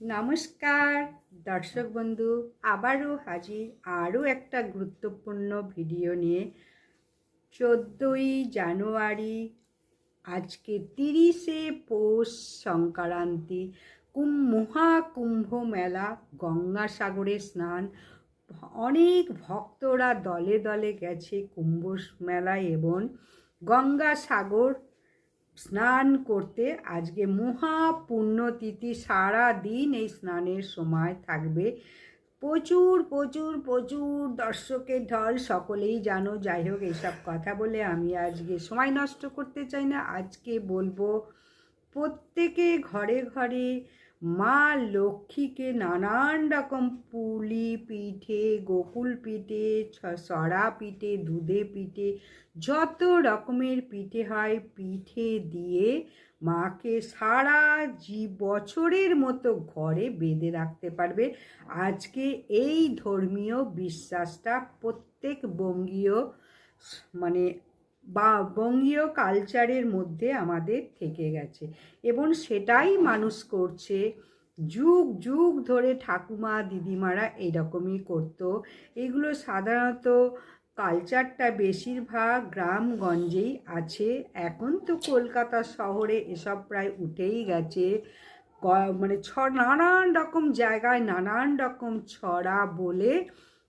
নমস্কার, দর্শক বন্ধু, আবারও হাজির আরও একটা গুরুত্বপূর্ণ ভিডিও নিয়ে চোদ্দোই জানুয়ারি, আজকে তিরিশে পৌষ সংক্রান্তি, কুম মহাকুম্ভ মেলা গঙ্গাসাগরে স্নান। অনেক ভক্তরা দলে দলে গেছে কুম্ভ মেলায় এবং গঙ্গাসাগর স্নান করতে আজকে মহা পুণ্যতিথি সারা দিন এই স্নানের সময় থাকবে। প্রচুর প্রচুর প্রচুর দর্শকের ঢল, সকলেই জানো। যাই হোক, এইসব কথা বলে আমি আজকে সময় নষ্ট করতে চাই না। আজকে বলব, প্রত্যেকে ঘরে ঘরে মা লক্ষ্মীকে নানান রকম পুলি পিঠে, গোকুল পিঠে সরা পিঠে, দুধে পিঠে, যত রকমের পিঠে হয় পিঠে দিয়ে মাকে সারা জি বছরের মতো ঘরে বেঁধে রাখতে পারবে। আজকে এই ধর্মীয় বিশ্বাসটা প্রত্যেক বঙ্গীয় মানে বা বঙ্গীয় কালচারের মধ্যে আমাদের থেকে গেছে। এবং সেটাই মানুষ করছে। যুগ যুগ ধরে ঠাকুমা, দিদিমারা এরকমই করতো। এগুলো সাধারণত কালচারটা বেশিরভাগ গ্রামগঞ্জেই আছে। এখন তো কলকাতা শহরে এসব প্রায় উঠেই গেছে। মানে ছ, নানান রকম জায়গায় নানান রকম ছড়া বলে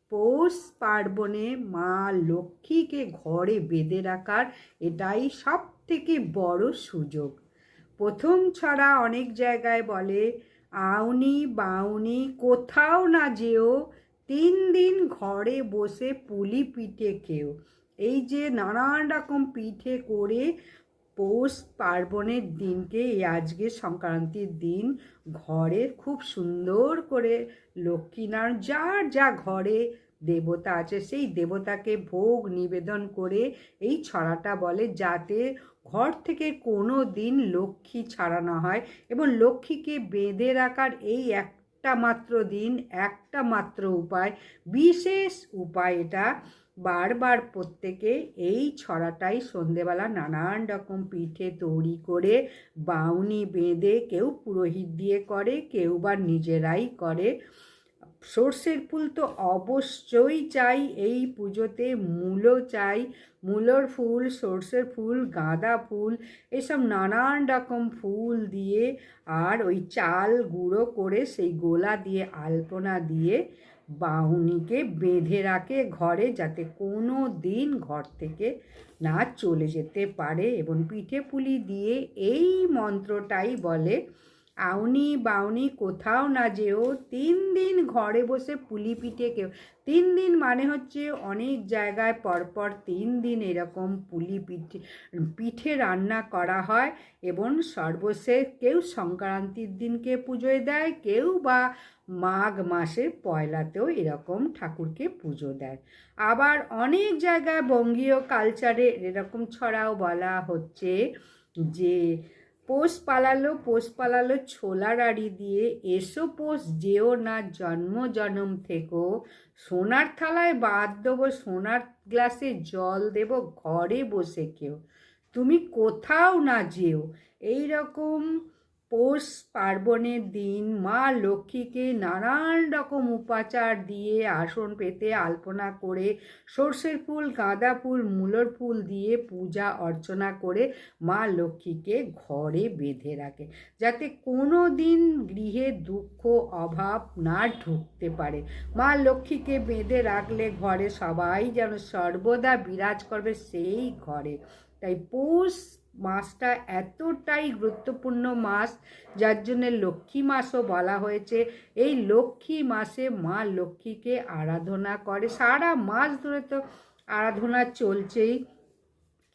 পৌষ পার্বণে মা লক্ষ্মীকে ঘরে বেঁধে রাখার এটাই সব থেকে বড় সুযোগ। প্রথম ছড়া অনেক জায়গায় বলে, আউনি বাউনি, কোথাও না যেও, তিন দিন ঘরে বসে পুলি পিঠে খেও। এই যে নানান রকম পিঠে করে পৌষ পার্বণের দিনকে এই আজকে সংক্রান্তির দিন ঘরে খুব সুন্দর করে লক্ষ্মীনারায়ণ যার যা ঘরে দেবতা আছে, সেই দেবতাকে ভোগ নিবেদন করে এই ছড়াটা বলে যাতে ঘর থেকে কোনো দিন লক্ষ্মী ছাড়ানো হয় এবং লক্ষ্মীকে বেঁধে রাখার এই একটা মাত্র দিন, একটা মাত্র উপায়, বিশেষ উপায় এটা বারবার প্রত্যেকে এই ছড়াটাই সন্ধেবেলা নানান রকম পিঠে তৈরি করে, বাউনি বেঁধে কেউ পুরোহিত দিয়ে করে, কেউ বা নিজেরাই করে। সর্ষের ফুল তো অবশ্যই চাই, এই পুজোতে মূলো চাই। মূলোর ফুল, সর্ষের ফুল, গাঁদা ফুল, এসব নানান রকম ফুল দিয়ে আর ওই চাল গুঁড়ো করে, সেই গোলা দিয়ে, আলপনা দিয়ে বাহুনিকে বেঁধে রাখে ঘরে যাতে কোনো দিন ঘর থেকে না চলে যেতে পারে এবং পিঠে পুলি দিয়ে এই মন্ত্রটাই বলে আউনি বাউনি কোথাও না যেও, তিন দিন ঘরে বসে পুলি পিঠে কেউ। তিন দিন মানে হচ্ছে অনেক জায়গায় পরপর তিন দিন এরকম পুলি পিঠে পিঠে রান্না করা হয় এবং সর্বশেষ কেউ সংক্রান্তির দিনকে পুজোয় দেয়, কেউ বা মাঘ মাসের পয়লাতেও এরকম ঠাকুরকে পুজো দেয়। আবার অনেক জায়গায় বঙ্গীয় কালচারে এরকম ছড়াও বলা হচ্ছে যে পোষ পালালো পোষ পালালো ছোলার আড়ি দিয়ে। এসো পোষ, যেও না জন্ম জনম থেকো। সোনার থালায় বাদ দেবো, সোনার গ্লাসে জল দেব, ঘরে বসে কেউ। তুমি কোথাও না যেও। এই রকম পৌষ পার্বণের দিন মা লক্ষ্মীকে নানান রকম উপাচার দিয়ে আসন পেতে আলপনা করে সর্ষের ফুল, গাঁদা ফুল, মূলর ফুল দিয়ে পূজা অর্চনা করে মা লক্ষ্মীকে ঘরে বেঁধে রাখে। যাতে কোনো দিন গৃহে দুঃখ, অভাব না ঢুকতে পারে। মা লক্ষ্মীকে বেঁধে রাখলে ঘরে সবাই যেন সর্বদা বিরাজ করবে সেই ঘরে। তাই পৌষ মাসটা এতটাই গুরুত্বপূর্ণ মাস, যার জন্য লক্ষ্মী মাসও বলা হয়েছে। এই লক্ষ্মী মাসে মা লক্ষ্মীকে আরাধনা করে। সারা মাস ধরে তো আরাধনা চলছেই।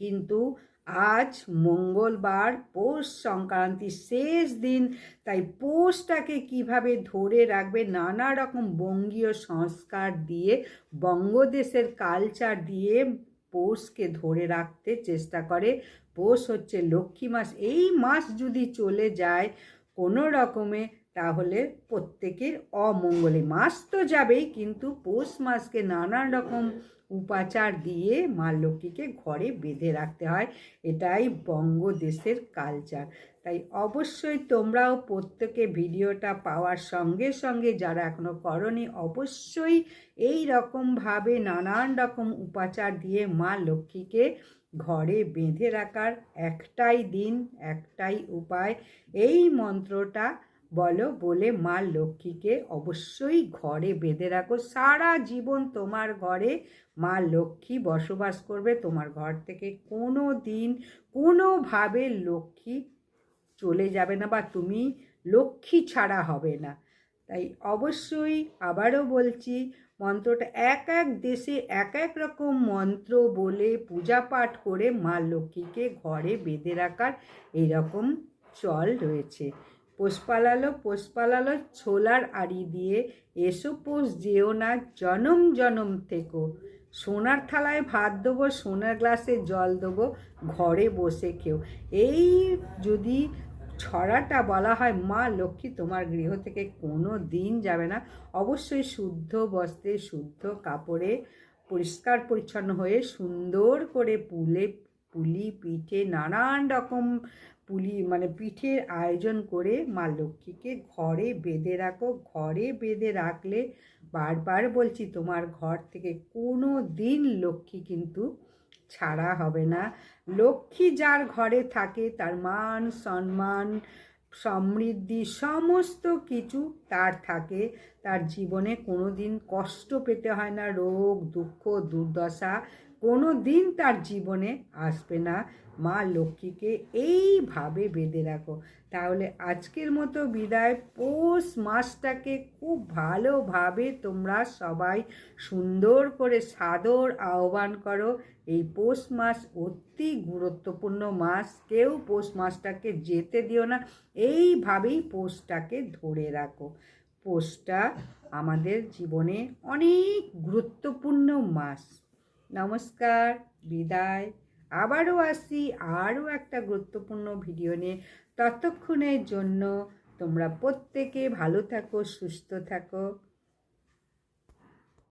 কিন্তু আজ মঙ্গলবার, পৌষ সংক্রান্তির শেষ দিন, তাই পৌষটাকে কীভাবে ধরে রাখবে, নানা রকম বঙ্গীয় সংস্কার দিয়ে, বঙ্গদেশের কালচার দিয়ে পৌষকে ধরে রাখতে চেষ্টা করে। পৌষ হচ্ছে লক্ষ্মী মাস। এই মাস যদি চলে যায় কোনো রকমে, তাহলে প্রত্যেকের অমঙ্গলে। মাস তো যাবেই, কিন্তু পৌষ মাসকে নানান রকম উপাচার দিয়ে মা লক্ষ্মীকে ঘরে বেঁধে রাখতে হয়। এটাই বঙ্গদেশের কালচার তাই অবশ্যই তোমরাও প্রত্যেকে ভিডিওটা পাওয়ার সঙ্গে সঙ্গে যারা এখনও করনি, অবশ্যই এই রকমভাবে নানান রকম উপাচার দিয়ে মা লক্ষ্মীকে ঘরে বেঁধে রাখার একটাই দিন, একটাই উপায়। এই মন্ত্রটা বলো বলে মা লক্ষ্মীকে অবশ্যই ঘরে বেঁধে রাখো। সারা জীবন তোমার ঘরে মা লক্ষ্মী বসবাস করবে। তোমার ঘর থেকে কোনো দিন কোনোভাবে লক্ষ্মী চলে যাবে না বা তুমি লক্ষ্মী ছাড়া হবে না। তাই অবশ্যই আবারও বলছি, মন্ত্রটা এক এক দেশে এক এক রকম মন্ত্র বলে পূজা পাঠ করে মা লক্ষ্মীকে ঘরে বেঁধে রাখার এইরকম চল রয়েছে। পোষ পালালো পোষ পালালো ছোলার আড়ি দিয়ে এসো পোষ যেও না, জনম জনম থেকো। সোনার থালায় ভাত দেবো, সোনার গ্লাসে জল দেবো, ঘরে বসে খেও। এই যদি ছড়াটা বলা হয়, মা লক্ষ্মী তোমার গৃহ থেকে কোনো দিন যাবে না। অবশ্যই শুদ্ধ বস্ত্রে, শুদ্ধ কাপড়ে পরিষ্কার পরিচ্ছন্ন হয়ে সুন্দর করে পুলে, পুলি পিঠে নানান রকম পুলি মানে পিঠের আয়োজন করে মা লক্ষ্মীকে ঘরে বেঁধে রাখো। ঘরে বেঁধে রাখলে বারবার বলছি, তোমার ঘর থেকে কোনো দিন লক্ষ্মী কিন্তু ছাড়া হবে না। লক্ষ্মী যার ঘরে থাকে, তার মান, সম্মান, সমৃদ্ধি, সমস্ত কিছু তার থাকে। তার জীবনে কোনো দিন কষ্ট পেতে হয় না, রোগ, দুঃখ, দুর্দশা কোনো দিন তার জীবনে আসবে না। মা লক্ষ্মীকে এইভাবে বেঁধে রাখো। তাহলে আজকের মতো বিদায়। পৌষ মাসটাকে খুব ভালোভাবে তোমরা সবাই সুন্দর করে সাদর আহ্বান করো। এই পৌষ মাস অতি গুরুত্বপূর্ণ মাস। কেউ পৌষ মাসটাকে যেতে দিও না। এইভাবেই পৌষটাকে ধরে রাখো। পৌষটা আমাদের জীবনে অনেক গুরুত্বপূর্ণ মাস। নমস্কার, বিদায়। আবারও আসি আরও একটা গুরুত্বপূর্ণ ভিডিও নিয়ে। ততক্ষণের জন্য তোমরা প্রত্যেকে ভালো থাকো, সুস্থ থাকো।